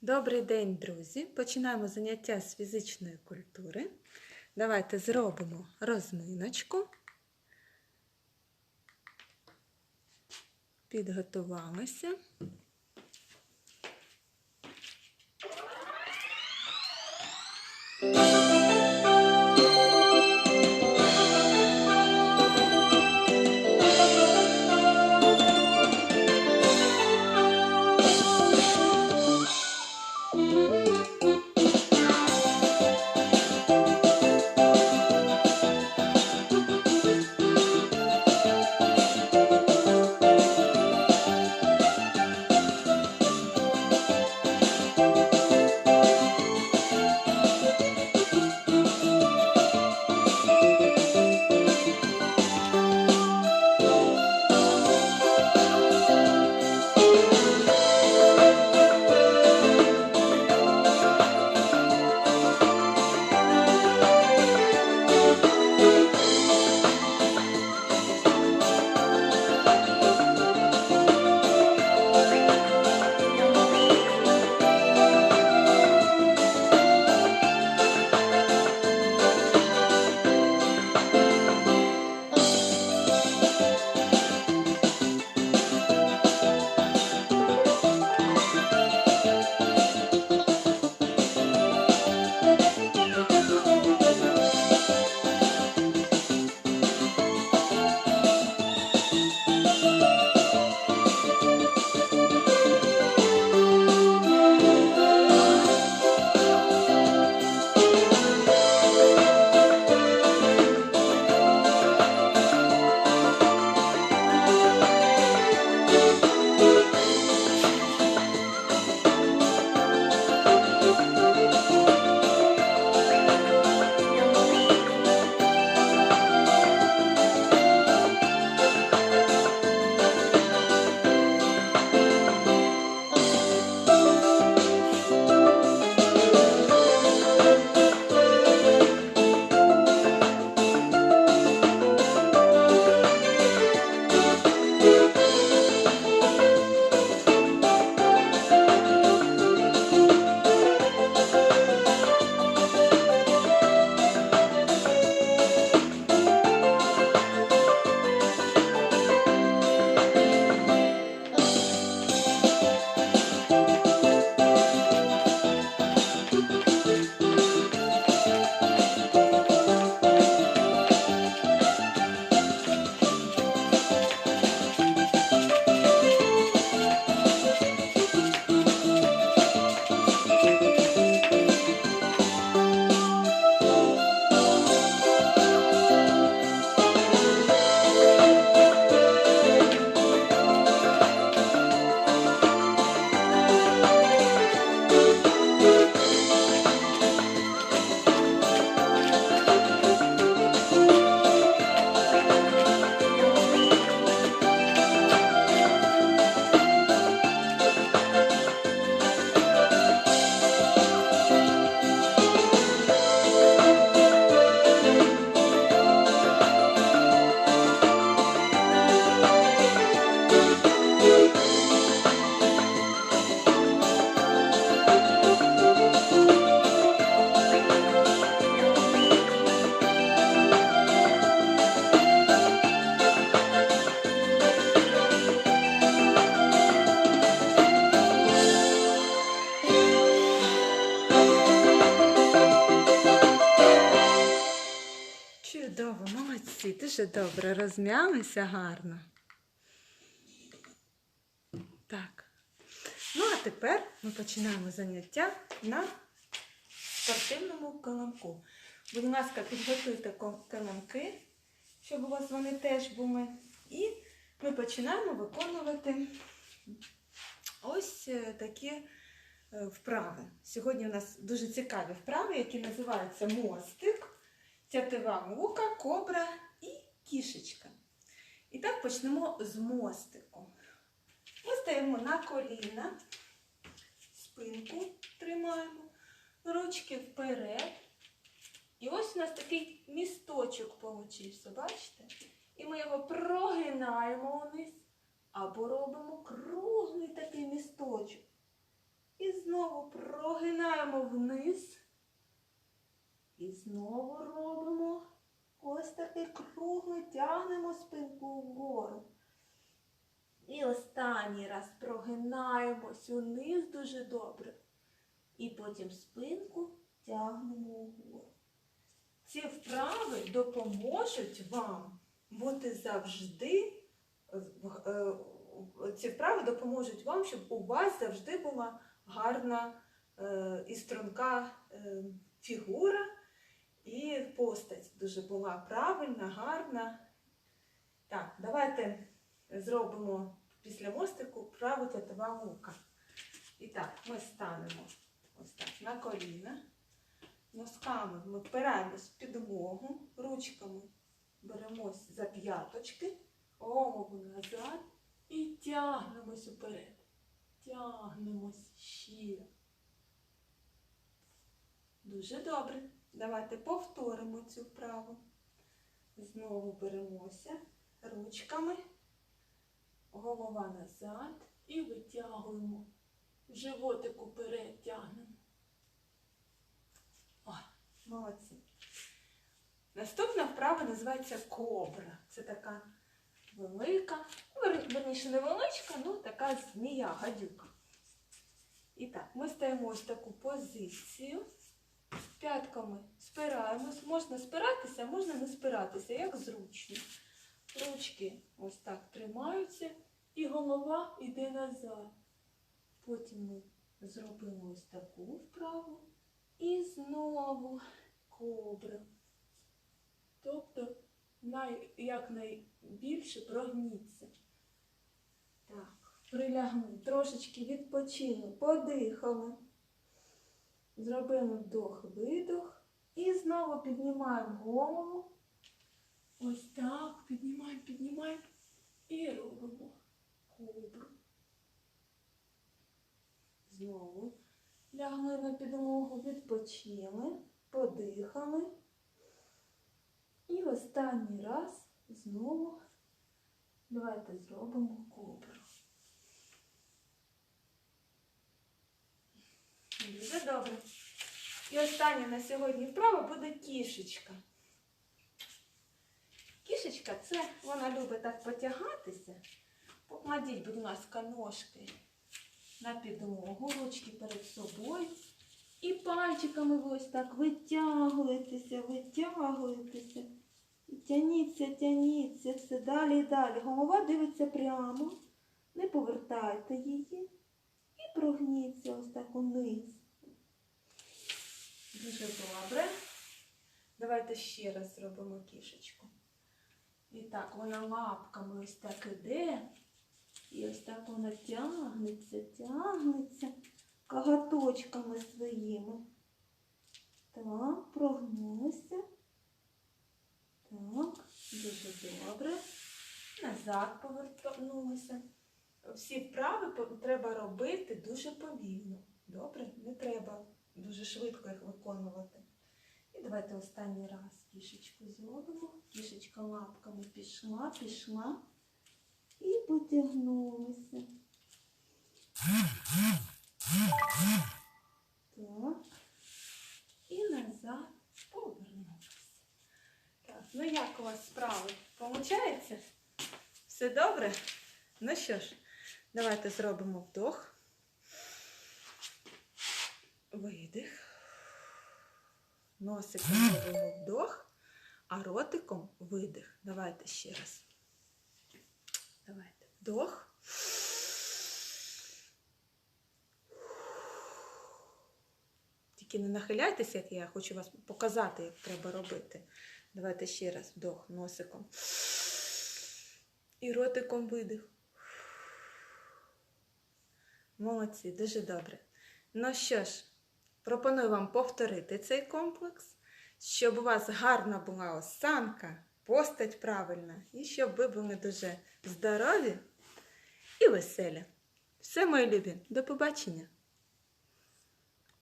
Добрий день, друзі! Починаємо заняття з фізичної культури. Давайте зробимо розминочку. Підготувалися. Дуже добре розм'ялися гарно. Так. Ну, а тепер ми починаємо заняття на спортивному килимку. Будь ласка, підготуйте килимки, щоб у вас вони теж були. І ми починаємо виконувати ось е, такі е, вправи. Сьогодні у нас дуже цікаві вправи, які називаються мостик тятива мука, кобра кішечка. І так почнемо з мостику. Ми стаємо на коліна, спинку тримаємо, ручки вперед. І ось у нас такий місточок получився, бачите? І ми його прогинаємо вниз або робимо круглий такий місточок. І знову прогинаємо вниз. І знову робимо ось такий круглий, тягнемо спинку вгору. І останній раз прогинаємось униз дуже добре. І потім спинку тягнемо вгору. Ці вправи допоможуть вам бути завжди. е, Ці вправи допоможуть вам, щоб у вас завжди була гарна е, і струнка е, фігура, і постать дуже була правильна, гарна. Так, давайте зробимо після мостику вправу тятива мука. І так, ми станемо ось так на коліна. Носками ми впираємось в підлогу, ручками беремось за п'яточки, голову назад і тягнемось уперед. Тягнемось ще. Дуже добре. Давайте повторимо цю вправу. Знову беремося ручками, голова назад і витягуємо. Животик уперед тягнемо. О, молодці. Наступна вправа називається кобра. Це така велика, вер- верніше невеличка, ну така змія, гадюка. І так, ми стаємо ось таку позицію. П'ятками спираємось. Можна спиратися, можна не спиратися, як зручно. Ручки ось так тримаються, і голова йде назад. Потім ми зробимо ось таку вправу. І знову кобра. Тобто най, якнайбільше прогніться. Так, прилягли, трошечки відпочили, подихали. Зробимо вдох-видох. І знову піднімаємо голову. Ось так, піднімаємо, піднімаємо і робимо кобру. Знову лягли на підлогу, відпочили, подихали. І останній раз знову давайте зробимо кобру. Дуже добре. І остання на сьогодні вправа буде кішечка. Кішечка це вона любить так потягатися. Покладіть, будь ласка, ножки на підлогу, ручки перед собою. І пальчиками ви ось так витягуєтеся, витягуєтеся. І тяніться, тяніться, все далі і далі. Голова дивиться прямо, не повертайте її прогніться ось так униз. Дуже добре. Давайте ще раз зробимо кішечку. І так, вона лапками ось так іде. І ось так вона тягнеться, тягнеться кагаточками своїми. Так, прогнулися. Так, дуже добре. Назад повернулися. Всі вправи треба робити дуже повільно. Добре? Не треба дуже швидко їх виконувати. І давайте останній раз кішечку зробимо. Кішечка лапками пішла, пішла і потягнулися. Так. І назад повернулися. Так, ну як у вас справи? Получається? Все добре? Ну що ж, давайте зробимо вдох. Видих. Носиком робимо вдох, а ротиком видих. Давайте ще раз. Давайте. Вдох. Тільки не нахиляйтеся, як я, я хочу вас показати, як треба робити. Давайте ще раз вдох носиком. І ротиком видих. Молодці, дуже добре. Ну що ж, пропоную вам повторити цей комплекс, щоб у вас гарна була осанка, постать правильна, і щоб ви були дуже здорові і веселі. Все, мої любі, до побачення!